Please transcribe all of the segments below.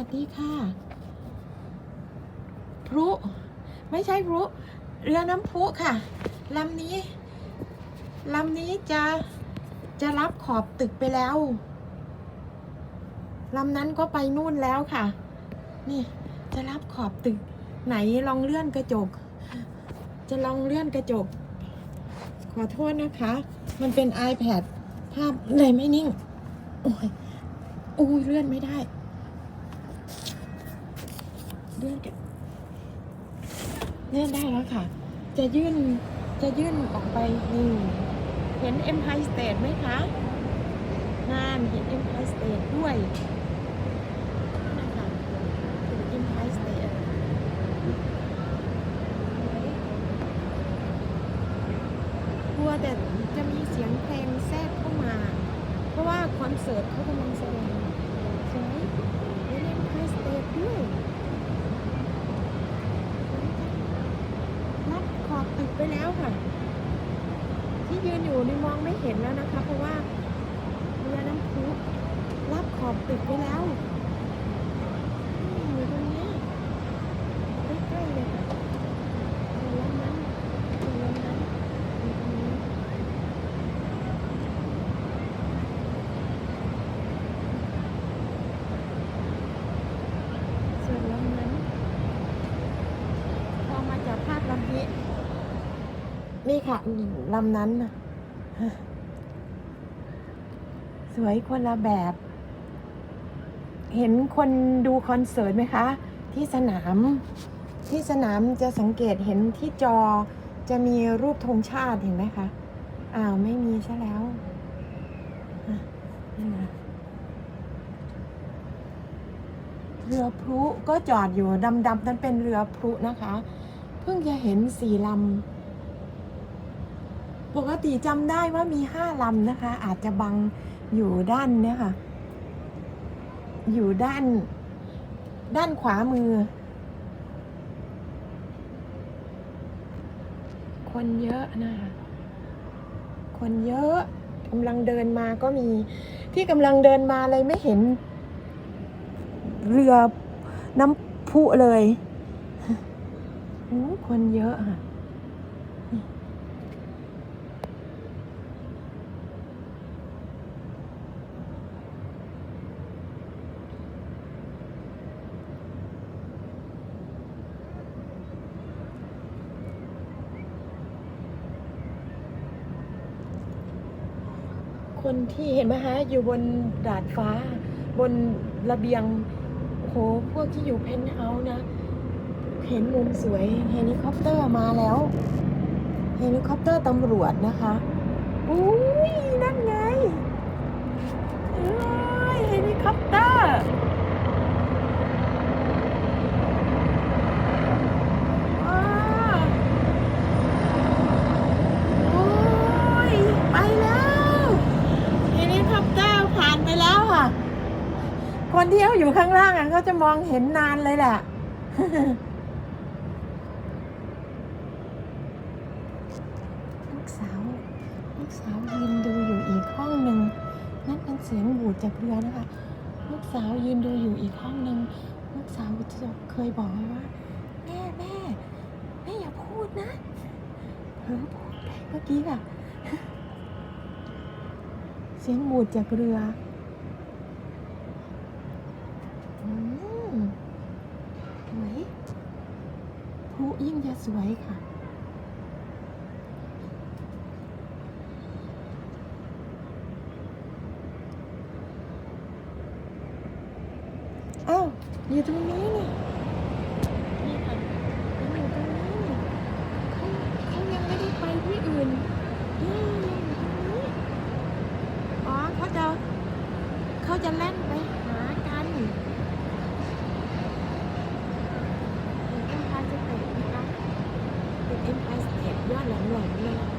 วัสดีค่ะ พลุไม่ใช่พลุเรือน้ำพุค่ะลำนี้ลำนี้จะจะรับขอบตึกไปแล้วลำนั้นก็ไปนู่นแล้วค่ะ นี่จะรับขอบตึก ไหนลองเลื่อนกระจก จะลองเลื่อนกระจก ขอโทษนะคะ มันเป็น iPad ภาพเลยไม่นิ่ง โอ้ยอุ้ยเลื่อนไม่ได้ เลื่อนกันเลื่อนได้แล้วค่ะ จะยื่นจะยื่นออกไปนี่เห็น Empire State ไหมคะนานเห็น Empire State ด้วยเห็น Empire State กลัวแต่จะมีเสียงเพลงแทรกเข้ามา เพราะว่าคอนเสิร์ตเขากำลังแสดงสวยเล่น Empire State ด้วยรับขอบ ตึกไปแล้วค่ะ ที่ยืนอยู่นี่มองไม่เห็นแล้วนะคะ เพราะว่าเรือน้ำพุรับขอบตึกไปแล้วนี่อยู่ตรงเนี้ยใกล้ๆเลยค่ะอยู่ลำนั้นอยู่ลำนั้นอยู่ตรงนี้ ส่วนลำนั้น พอมาจากภาคลำนี้ นี่ ค่ะลำนั้นนะสวยคนละแบบ เห็นคนดูคอนเสิร์ตไหมคะ ที่สนาม ที่สนามจะสังเกตเห็นที่จอจะมีรูปธงชาติเห็นไหมคะ อ้าวไม่มีซะแล้วเรือพลุก็จอดอยู่ดำๆนั้นเป็นเรือพลุนะคะ เพิ่งจะเห็นสี่ลำ ปกติจำได้ว่ามีห้าลำนะคะ อาจจะบังอยู่ด้านเนี่ยค่ะ อยู่ด้าน ด้านขวามือ คนเยอะนะคะคนเยอะกำลังเดินมาก็มีที่กำลังเดินมาเลยไม่เห็น เรือน้ำพุเลยโอ้คนเยอะค่ะ คนที่เห็นไหมฮะอยู่บนดาดฟ้า บนระเบียงโอ้โหพวกที่อยู่เพนท์เฮาส์นะ เห็นมุมสวยเฮลิคอปเตอร์มาแล้ว เฮลิคอปเตอร์ตำรวจนะคะอุ้ย นั่นไงเอ้ยเฮลิคอปเตอร์ว้าวโอ้ย ไปแล้ว เฮลิคอปเตอร์ผ่านไปแล้วค่ะ คนที่เขาอยู่ข้าง ล่างอะเขาจะมองเห็นนานเลยแหละลูกสาวลูกสาวยืนดูอยู่อีกห้องหนึ่งนั่นเป็นเสียงบูดจากเรือนะคะ ลูกสาวยืนดูอยู่อีกห้องหนึ่งลูกสาวจะเคยบอกไว้ว่าแม่แม่แม่อย่าพูดนะเผลอพูดไปเมื่อกี้ค่ะเสียงบูดจากเรือมสวยพลุยิ่งจะ สวยค่ะ อ้าว อยู่ตรงนี้นี่ค่ะยังอยู่ตรงนี้นี่เขาเขายังไม่ได้ไปที่อื่นนี่ยังอยู่ตรงนี้ อ๋อเขาจะ เขาจะแล่นไปหากันเห็นเอ็มพายสเตทไหมคะเป็นเอ็มพายสเตทยอดแหลมๆเลยนะคะ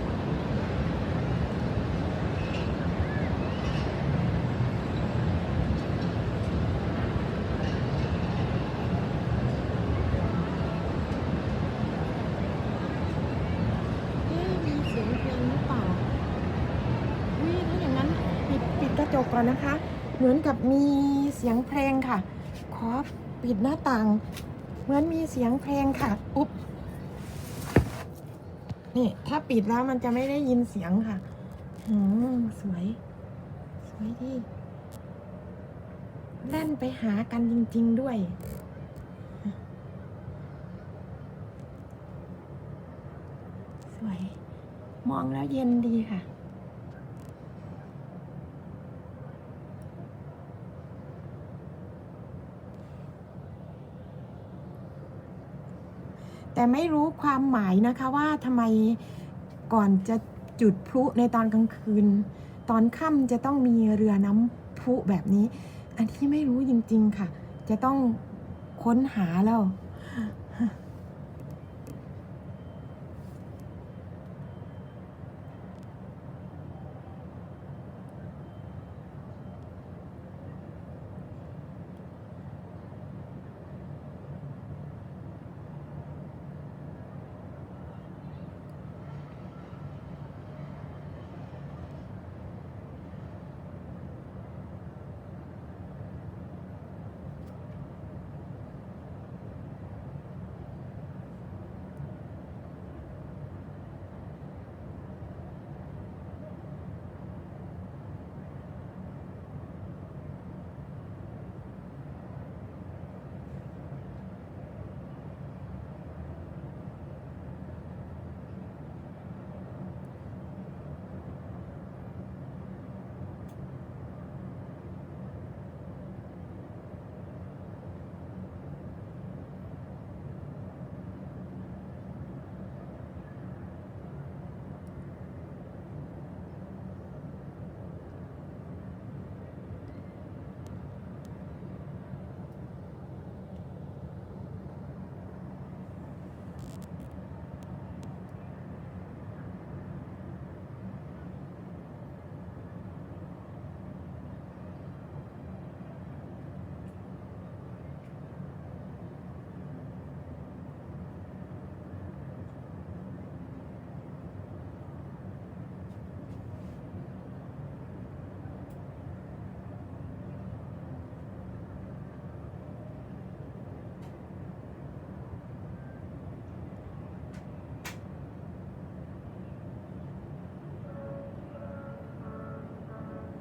เอ๊ะมีเสียงเพลงหรือเปล่าวิถ้าอย่างนั้นปิดปิดกระจกก่อนนะคะ เหมือนกับมีเสียงเพลงค่ะคอปิดหน้าต่าง เหมือนมีเสียงเพลงค่ะ อุ๊บ นี่ถ้าปิดแล้วมันจะไม่ได้ยินเสียงค่ะอืมสวย สวยดีแล่นไปหากันจริง ๆด้วย สวย มองแล้วเย็นดีค่ะ แต่ไม่รู้ความหมายนะคะว่าทำไมก่อนจะจุดพลุในตอนกลางคืน ตอนค่ำจะต้องมีเรือน้ำพลุแบบนี้ อันที่ไม่รู้จริง ๆ ค่ะ จะต้องค้นหาแล้ว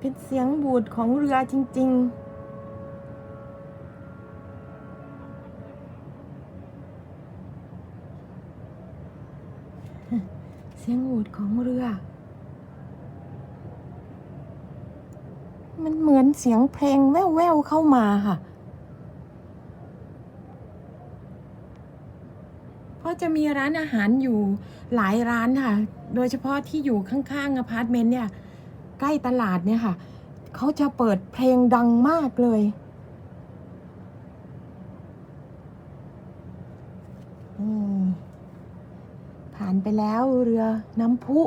เป็นเสียงบูดของเรือจริง ๆเสียงบูดของเรือ มันเหมือนเสียงเพลงแว่วๆเข้ามาค่ะ เพราะจะมีร้านอาหารอยู่หลายร้านค่ะ โดยเฉพาะที่อยู่ข้างๆอพาร์ตเมนต์เนี่ย ใกล้ตลาดเนี่ยค่ะ เขาจะเปิดเพลงดังมากเลยอผ่านไปแล้วเรือน้ำพุ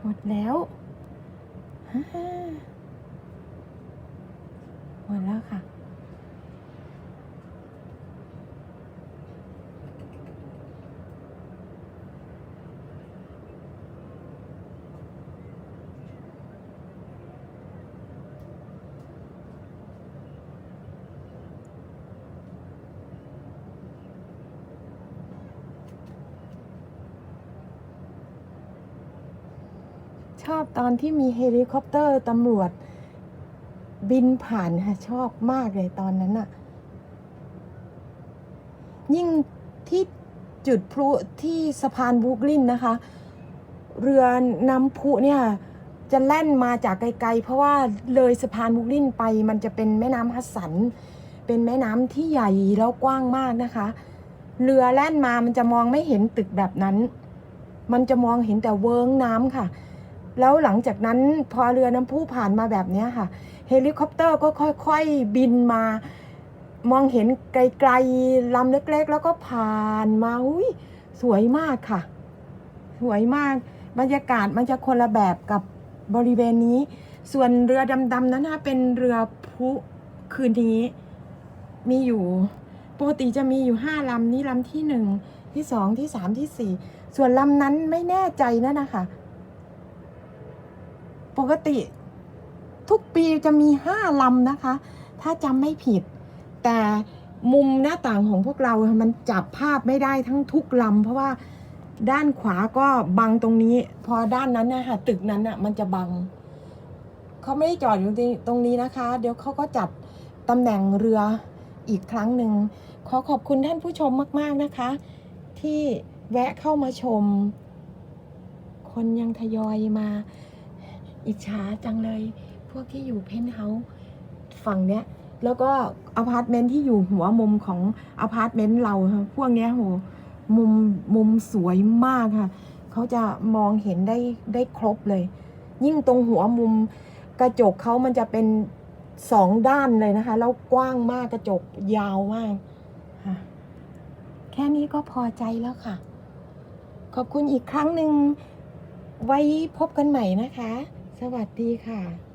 หมดแล้ว ฮ่าหมดแล้วค่ะ ชอบตอนที่มีเฮลิคอปเตอร์ตำรวจบินผ่านค่ะชอบมากเลยตอนนั้นอะยิ่งที่จุดพลุที่สะพานบูกลินนะคะ เรือนำพลุเนี่ยจะแล่นมาจากไกล ๆ เพราะว่าเลยสะพานบูกลินไป มันจะเป็นแม่น้ำฮัสสัน เป็นแม่น้ำที่ใหญ่แล้วกว้างมากนะคะ เรือแล่นมามันจะมองไม่เห็นตึกแบบนั้น มันจะมองเห็นแต่เวิ้งน้ำค่ะ แล้วหลังจากนั้นพอเรือน้ำพุผ่านมาแบบนี้ค่ะ เฮลิคอปเตอร์ก็ค่อยๆบินมา มองเห็นไกลๆลำเล็กๆ แล้วก็ผ่านมาอุ้ยสวยมากค่ะ สวยมาก บรรยากาศมันจะคนละแบบกับบริเวณนี้ ส่วนเรือดำๆนั้นนะเป็นเรือพุคืนนี้ มีอยู่ปกติจะมีอยู่ห้าลำนี่ลำที่หนึ่งที่สองที่สามที่สี่ส่วนลำนั้นไม่แน่ใจนะนะคะ ปกติทุกปีจะมีห้าลำนะคะ ถ้าจำไม่ผิด แต่มุมหน้าต่างของพวกเรา มันจับภาพไม่ได้ทั้งทุกลำเพราะว่าด้านขวาก็บังตรงนี้ พอด้านนั้นนะคะตึกนั้นน่ะ มันจะบัง เขาไม่ได้จอดอยู่ตรงตรงนี้นะคะ เดี๋ยวเขาก็จัดตำแหน่งเรืออีกครั้งหนึ่ง ขอขอบคุณท่านผู้ชมมาก ๆนะคะ ที่แวะเข้ามาชม คนยังทยอยมา อิจฉาจังเลย พวกที่อยู่เพนท์เฮาส์ฝั่งเนี้ย แล้วก็อพาร์ตเมนต์ที่อยู่หัวมุมของอพาร์ตเมนต์เราพวกเนี้ยโหมุมมุมสวยมากค่ะ เขาจะมองเห็นได้ได้ครบเลย ยิ่งตรงหัวมุมกระจกเขามันจะเป็นสองด้านเลยนะคะ แล้วกว้างมากกระจกยาวมากค่ะแค่นี้ก็พอใจแล้วค่ะ ขอบคุณอีกครั้งหนึ่งไว้พบกันใหม่นะคะ สวัสดีค่ะ